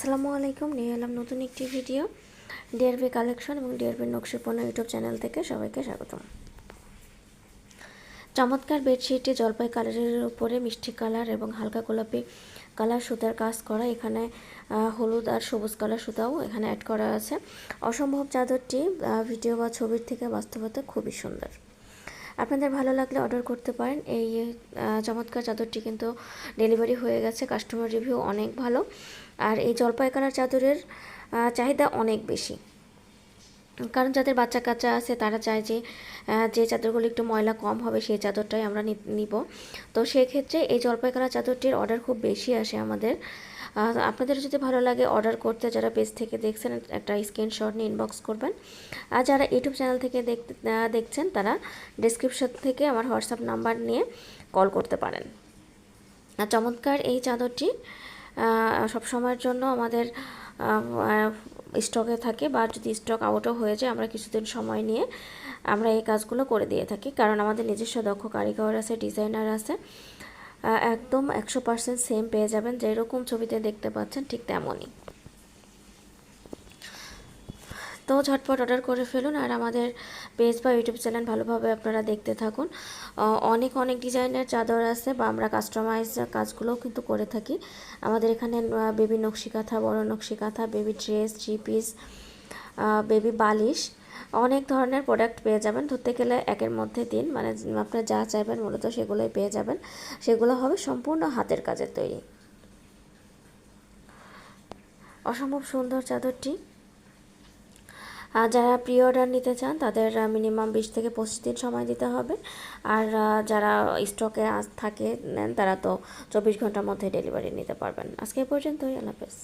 আসসালামু আলাইকুম, নিয়ে এলাম নতুন একটি ভিডিও। ডিআরবি কালেকশন এবং ডিআরবি নকশিপণ্য ইউটিউব চ্যানেল থেকে সবাইকে স্বাগতম। চমৎকার বেডশিটটি জলপাই কালারের উপরে মিষ্টি কালার এবং হালকা গোলাপি কালার সুতার কাজ করা। এখানে হলুদ আর সবুজ কালার সুতাও এখানে অ্যাড করা আছে। অসম্ভব চাদরটি ভিডিও বা ছবির থেকে বাস্তবতা খুবই সুন্দর। আপনাদের ভালো লাগলে অর্ডার করতে পারেন। এই চমৎকার চাদরটি কিন্তু ডেলিভারি হয়ে গেছে। কাস্টমার রিভিউ অনেক ভালো। আর এই জলপাই কালার চাদরের চাহিদা অনেক বেশি। কারণ যাদের বাচ্চা কাচ্চা আছে, তারা চায় যে যে চাদরগুলো একটু ময়লা কম হবে, সেই চাদরটাই আমরা নিব। তো সেক্ষেত্রে এই জলপাই কালার চাদরটির অর্ডার খুব বেশি আসে আমাদের। আপনাদের যদি ভালো লাগে অর্ডার করতে, যারা পেজ থেকে দেখছেন, একটা স্ক্রিনশট নিয়ে ইনবক্স করবেন। আর যারা ইউটিউব চ্যানেল থেকে দেখছেন, তারা ডিসক্রিপশন থেকে আমার হোয়াটসঅ্যাপ নাম্বার নিয়ে কল করতে পারেন। আর চমৎকার এই চাদরটি সব সময়ের জন্য আমাদের স্টকে থাকে বা যদি স্টক আউটও হয়ে যায়, আমরা কিছুদিন সময় নিয়ে আমরা এই কাজগুলো করে দিয়ে থাকি। কারণ আমাদের নিজস্ব দক্ষ কারিগর আছে ডিজাইনার আছে একদম একশো পার্সেন্ট সেম পেয়ে যাবেন। যেরকম ছবিতে দেখতে পাচ্ছেন, ঠিক তেমনই। তো ঝটপট অর্ডার করে ফেলুন আর আমাদের পেজ বা ইউটিউব চ্যানেল ভালোভাবে আপনারা দেখতে থাকুন। অনেক অনেক ডিজাইনের চাদর আছে বা আমরা কাস্টমাইজ কাজগুলোও কিন্তু করে থাকি। আমাদের এখানে বেবি নকশি কাঁথা বড় nakshi kantha baby dress three piece baby বালিশ, অনেক ধরনের প্রোডাক্ট পেয়ে যাবেন। ধরতে গেলে একের মধ্যে দিন মানে আপনারা যা চাইবেন মূলত সেগুলোই পেয়ে যাবেন। সেগুলো হবে সম্পূর্ণ হাতের কাজের তৈরি। অসম্ভব সুন্দর চাদরটি। যারা প্রি অর্ডার নিতে চান, তাদের মিনিমাম বিশ থেকে পঁচিশ দিন সময় দিতে হবে। আর যারা স্টকে থাকে, নেন, তারা তো চব্বিশ ঘণ্টার মধ্যে ডেলিভারি নিতে পারবেন। আজকে পর্যন্তই, আল্লাহ হাফেজ।